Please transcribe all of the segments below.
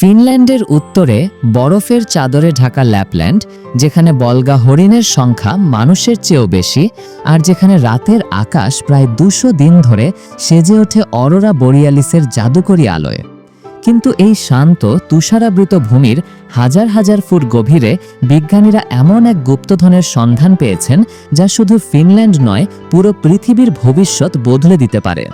ফিনল্যান্ডের উত্তরে বরফের চাদরে ঢাকা ল্যাপল্যান্ড, যেখানে বলগা হরিণের সংখ্যা মানুষের চেয়েও বেশি, আর যেখানে রাতের আকাশ প্রায় দুশো দিন ধরে সেজে ওঠে অরোরা বরিয়ালিসের জাদুকরী আলোয়। কিন্তু এই শান্ত, তুষারাবৃত ভূমির হাজার হাজার ফুট গভীরে বিজ্ঞানীরা এমন এক গুপ্তধনের সন্ধান পেয়েছেন, যা শুধু ফিনল্যান্ড নয়, পুরো পৃথিবীর ভবিষ্যৎ বদলে দিতে পারে।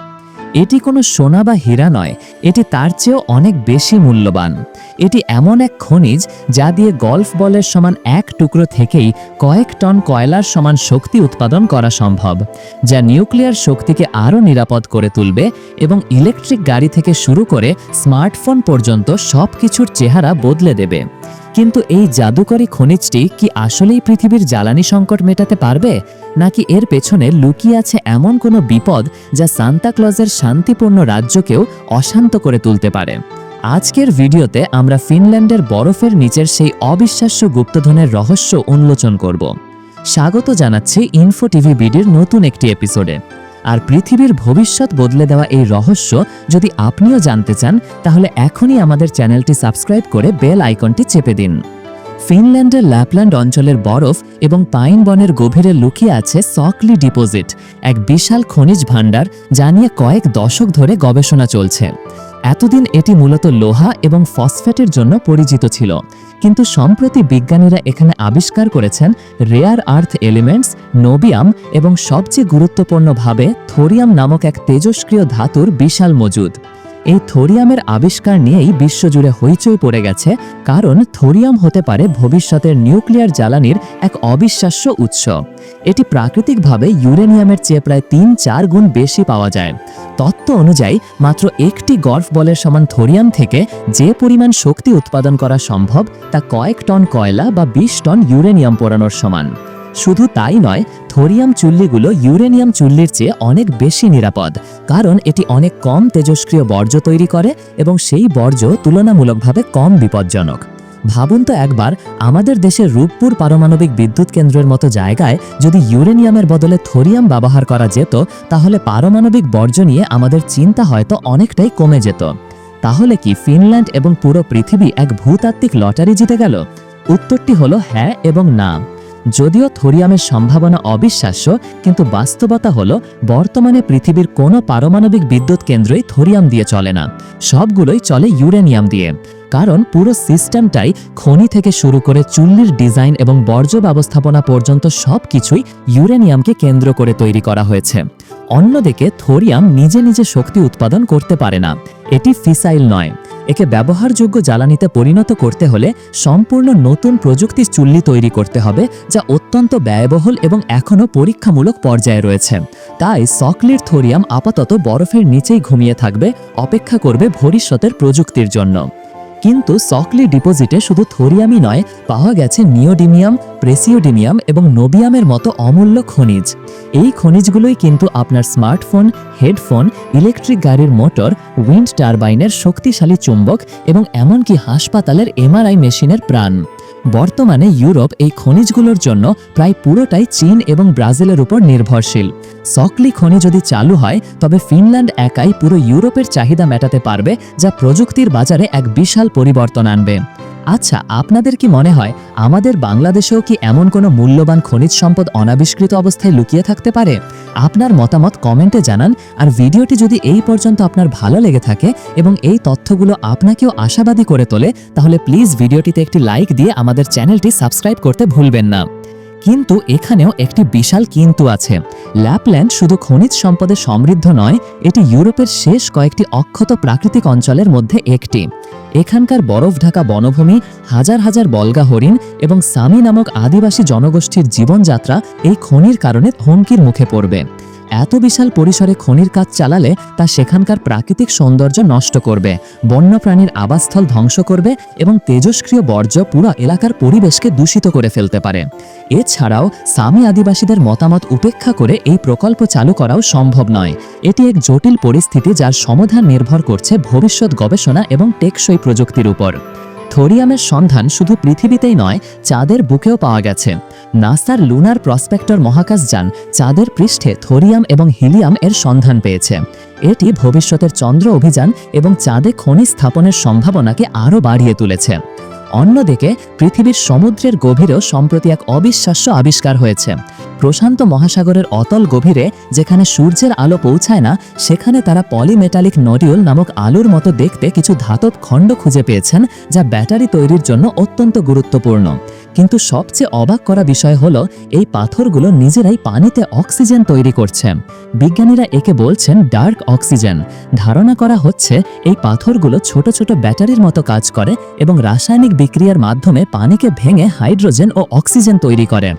এটি কোনো সোনা বা হীরা নয়, এটি তার চেয়েও অনেক বেশি মূল্যবান। এটি এমন এক খনিজ যা দিয়ে গল্ফ বলের সমান এক টুকরো থেকেই কয়েক টন কয়লার সমান শক্তি উৎপাদন করা সম্ভব, যা নিউক্লিয়ার শক্তিকে আরও নিরাপদ করে তুলবে এবং ইলেকট্রিক গাড়ি থেকে শুরু করে স্মার্টফোন পর্যন্ত সব কিছুর চেহারা বদলে দেবে। কিন্তু এই জাদুকরী খনিজটি কি আসলেই পৃথিবীর জ্বালানি সংকট মেটাতে পারবে? নাকি এর পেছনে লুকিয়ে আছে এমন কোনো বিপদ যা সান্তাক্লজের শান্তিপূর্ণ রাজ্যকেও অশান্ত করে তুলতে পারে? আজকের ভিডিওতে আমরা ফিনল্যান্ডের বরফের নিচের সেই অবিশ্বাস্য গুপ্তধনের রহস্য উন্মোচন করব। স্বাগত জানাচ্ছি ইনফো টিভি বিডির নতুন একটি এপিসোডে আর পৃথিবীর ভবিষ্যৎ বদলে দেওয়া এই রহস্য যদি আপনিও জানতে চান, তাহলে এখনই আমাদের চ্যানেলটি সাবস্ক্রাইব করে বেল আইকনটি চেপে দিন। ফিনল্যান্ডের ল্যাপল্যান্ড অঞ্চলের বরফ এবং পাইন বনের গভীরে লুকিয়ে আছে সকলি ডিপোজিট, এক বিশাল খনিজ ভাণ্ডার যা নিয়ে কয়েক দশক ধরে গবেষণা চলছে। এতদিন এটি মূলত লোহা এবং ফসফেটের জন্য পরিচিত ছিল। কিন্তু সম্প্রতি বিজ্ঞানীরা এখানে আবিষ্কার করেছেন রেয়ার আর্থ এলিমেন্টস নোবিয়াম এবং সবচেয়ে গুরুত্বপূর্ণভাবে থোরিয়াম নামক এক তেজস্ক্রিয় ধাতুর বিশাল মজুদ। এই থোরিয়ামের আবিষ্কার নিয়েই বিশ্বজুড়ে হইচই পড়ে গেছে, কারণ থোরিয়াম হতে পারে ভবিষ্যতের নিউক্লিয়ার জ্বালানির এক অবিশ্বাস্য উৎস। এটি প্রাকৃতিকভাবে ইউরেনিয়ামের চেয়ে প্রায় তিন চার গুণ বেশি পাওয়া যায়। তত্ত্ব অনুযায়ী, মাত্র একটি গল্ফ বলের সমান থোরিয়াম থেকে যে পরিমাণ শক্তি উৎপাদন করা সম্ভব, তা কয়েক টন কয়লা বা বিশ টন ইউরেনিয়াম পোড়ানোর সমান। শুধু তাই নয়, থোরিয়াম চুল্লিগুলো ইউরেনিয়াম চুল্লির চেয়ে অনেক বেশি নিরাপদ, কারণ এটি অনেক কম তেজস্ক্রিয় বর্জ্য তৈরি করে এবং সেই বর্জ্য তুলনামূলকভাবে কম বিপজ্জনক। ভাবুন তো একবার, আমাদের দেশের রূপপুর পারমাণবিক বিদ্যুৎ কেন্দ্রের মতো জায়গায় যদি ইউরেনিয়ামের বদলে থোরিয়াম ব্যবহার করা যেত, তাহলে পারমাণবিক বর্জ্য নিয়ে আমাদের চিন্তা হয়তো অনেকটাই কমে যেত। তাহলে কি ফিনল্যান্ড এবং পুরো পৃথিবী এক ভূতাত্ত্বিক লটারি জিতে গেল? উত্তরটি হলো হ্যাঁ এবং না। যদিও থোরিয়ামের সম্ভাবনা অবিশ্বাস্য, কিন্তু বাস্তবতা হলো বর্তমানে পৃথিবীর কোনো পারমাণবিক বিদ্যুৎ কেন্দ্রই থোরিয়াম দিয়ে চলে না। সবগুলোই চলে ইউরেনিয়াম দিয়ে। কারণ পুরো সিস্টেমটাই খনি থেকে শুরু করে চুল্লির ডিজাইন এবং বর্জ্য ব্যবস্থাপনা পর্যন্ত সব কিছুই ইউরেনিয়ামকে কেন্দ্র করে তৈরি করা হয়েছে। অন্যদিকে থোরিয়াম নিজে নিজে শক্তি উৎপাদন করতে পারে না। এটি ফিসাইল নয়। একে ব্যবহারযোগ্য জ্বালানিতে পরিণত করতে হলে সম্পূর্ণ নতুন প্রযুক্তির চুল্লি তৈরি করতে হবে, যা অত্যন্ত ব্যয়বহুল এবং এখনও পরীক্ষামূলক পর্যায়ে রয়েছে। তাই সকলির থোরিয়াম আপাতত বরফের নিচেই ঘুমিয়ে থাকবে, অপেক্ষা করবে ভবিষ্যতের প্রযুক্তির জন্য। কিন্তু সকলি ডিপোজিটে শুধু থোরিয়ামই নয়, পাওয়া গেছে নিওডিমিয়াম, প্রেসিওডিমিয়াম এবং নোবিয়ামের মতো অমূল্য খনিজ। এই খনিজগুলোই কিন্তু আপনার স্মার্টফোন, হেডফোন, ইলেকট্রিক গাড়ির মোটর, উইন্ড টারবাইনের শক্তিশালী চুম্বক এবং এমনকি হাসপাতালের এমআরআই মেশিনের প্রাণ। বর্তমানে ইউরোপ এই খনিজগুলোর জন্য প্রায় পুরোটাই চীন এবং ব্রাজিলের উপর নির্ভরশীল। সকলি খনি যদি চালু হয়, তবে ফিনল্যান্ড একাই পুরো ইউরোপের চাহিদা মেটাতে পারবে, যা প্রযুক্তির বাজারে এক বিশাল পরিবর্তন আনবে। আচ্ছা আপনাদের কি মনে হয়, আমাদের বাংলাদেশেও কি এমন কোনো মূল্যবান খনিজ সম্পদ অনাবিষ্কৃত অবস্থায় লুকিয়ে থাকতে পারে? আপনার মতামত কমেন্টে জানান আর ভিডিওটি যদি এই পর্যন্ত আপনার ভালো লেগে থাকে এবং এই তথ্যগুলো আপনাকেও আশাবাদী করে তোলে, তাহলে প্লিজ ভিডিওটিতে একটি লাইক দিয়ে আমাদের চ্যানেলটি সাবস্ক্রাইব করতে ভুলবেন না। কিন্তু এখানেও একটি বিশাল কিন্তু আছে। ল্যাপল্যান্ড শুধু খনিজ সম্পদে সমৃদ্ধ নয়, এটি ইউরোপের শেষ কয়েকটি অক্ষত প্রাকৃতিক অঞ্চলের মধ্যে একটি। এখানকার বরফ ঢাকা বনভূমি, হাজার হাজার বলগা হরিণ এবং সামি নামক আদিবাসী জনগোষ্ঠীর জীবনযাত্রা এই খনির কারণে হুমকির মুখে পড়বে। এত বিশাল পরিসরে খনির কাজ চালালে তা সেখানকার প্রাকৃতিক সৌন্দর্য নষ্ট করবে, বন্যপ্রাণীর আবাসস্থল ধ্বংস করবে এবং তেজস্ক্রিয় বর্জ্য পুরো এলাকার পরিবেশকে দূষিত করে ফেলতে পারে। এছাড়াও সামি আদিবাসীদের মতামত উপেক্ষা করে এই প্রকল্প চালু করাও সম্ভব নয়। এটি এক জটিল পরিস্থিতি যার সমাধান নির্ভর করছে ভবিষ্যৎ গবেষণা এবং টেকসই প্রযুক্তির উপর। থোরিয়ামের সন্ধান শুধু পৃথিবীতেই নয়, চাঁদের বুকেও পাওয়া গেছে। নাসার লুনার প্রসপেক্টর মহাকাশ যান চাঁদের পৃষ্ঠে থোরিয়াম এবং হিলিয়াম এর সন্ধান পেয়েছে। এটি ভবিষ্যতের চন্দ্র অভিযান এবং চাঁদে খনি স্থাপনের সম্ভাবনাকে আরও বাড়িয়ে তুলেছে। অন্যদিকে, পৃথিবীর সমুদ্রের গভীরেও সম্প্রতি এক অবিশ্বাস্য আবিষ্কার হয়েছে। প্রশান্ত মহাসাগরের অতল গভীরে, যেখানে সূর্যের আলো পৌঁছায় না, সেখানে তারা পলিমেটালিক নডিউল নামক আলুর মতো দেখতে কিছু ধাতব খণ্ড খুঁজে পেয়েছেন, যা ব্যাটারি তৈরির জন্য অত্যন্ত গুরুত্বপূর্ণ। কিন্তু সবচেয়ে অবাক করা বিষয় হলো, এই পাথরগুলো নিজেরাই পানিতে অক্সিজেন তৈরি করছে। বিজ্ঞানীরা একে বলছেন ডার্ক অক্সিজেন। ধারণা করা হচ্ছে, এই পাথরগুলো ছোট ছোট ব্যাটারির মতো কাজ করে এবং রাসায়নিক বিক্রিয়ার মাধ্যমে পানিকে ভেঙে হাইড্রোজেন ও অক্সিজেন তৈরি করে।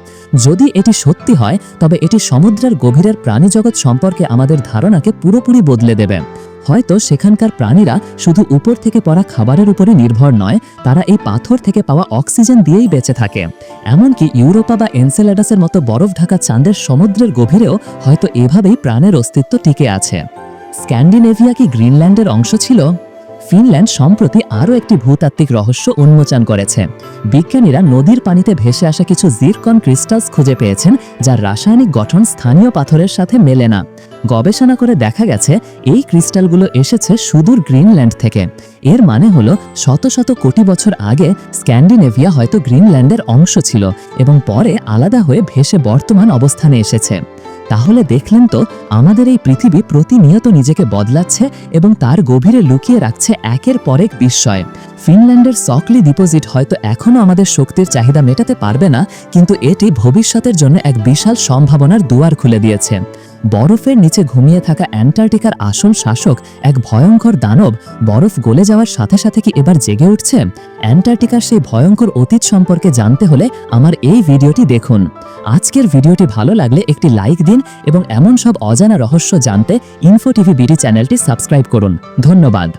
যদি এটি সত্যি হয়, তবে এটি সমুদ্রের গভীরের প্রাণীজগৎ সম্পর্কে আমাদের ধারণাকে পুরোপুরি বদলে দেবে। হয়তো সেখানকার প্রাণীরা শুধু উপর থেকে পড়া খাবারের উপরে নির্ভর নয়, তারা এই পাথর থেকে পাওয়া অক্সিজেন দিয়েই বেঁচে থাকে। এমনকি ইউরোপা বা এনসেলাডাসের মতো বরফ ঢাকা চাঁদের সমুদ্রের গভীরেও হয়তো এভাবেই প্রাণের অস্তিত্ব টিকে আছে। স্ক্যান্ডিনেভিয়া কি গ্রিনল্যান্ডের অংশ ছিল? ফিনল্যান্ড সম্প্রতি আরও একটি ভূতাত্ত্বিক রহস্য উন্মোচন করেছে। বিজ্ঞানীরা নদীর পানিতে ভেসে আসা কিছু জিরকন ক্রিস্টালস খুঁজে পেয়েছেন যার রাসায়নিক গঠন স্থানীয় পাথরের সাথে মেলে না। গবেষণা করে দেখা গেছে, এই ক্রিস্টালগুলো এসেছে সুদূর গ্রিনল্যান্ড থেকে। এর মানে হলো, শত শত কোটি বছর আগে স্ক্যান্ডিনেভিয়া হয়তো গ্রিনল্যান্ডের অংশ ছিল এবং পরে আলাদা হয়ে ভেসে বর্তমান অবস্থানে এসেছে। তাহলে দেখলেন তো, আমাদের এই পৃথিবী প্রতিনিয়ত নিজেকে বদলাচ্ছে এবং তার গভীরে লুকিয়ে রাখছে একের পর এক বিস্ময়। ফিনল্যান্ডের সকলি ডিপোজিট হয়তো এখনও আমাদের শক্তির চাহিদা মেটাতে পারবে না, কিন্তু এটি ভবিষ্যতের জন্য এক বিশাল সম্ভাবনার দুয়ার খুলে দিয়েছে। বরফের নিচে ঘুমিয়ে থাকা অ্যান্টার্কটিকার আসল শাসক এক ভয়ঙ্কর দানব বরফ গলে যাওয়ার সাথে সাথে কি এবার জেগে উঠছে? অ্যান্টার্কটিকার সেই ভয়ঙ্কর অতীত সম্পর্কে জানতে হলে আমার এই ভিডিওটি দেখুন। আজকের ভিডিওটি ভালো লাগলে একটি লাইক দিন এবং এমন সব অজানা রহস্য জানতে ইনফো টিভি বিডি চ্যানেলটি সাবস্ক্রাইব করুন। ধন্যবাদ।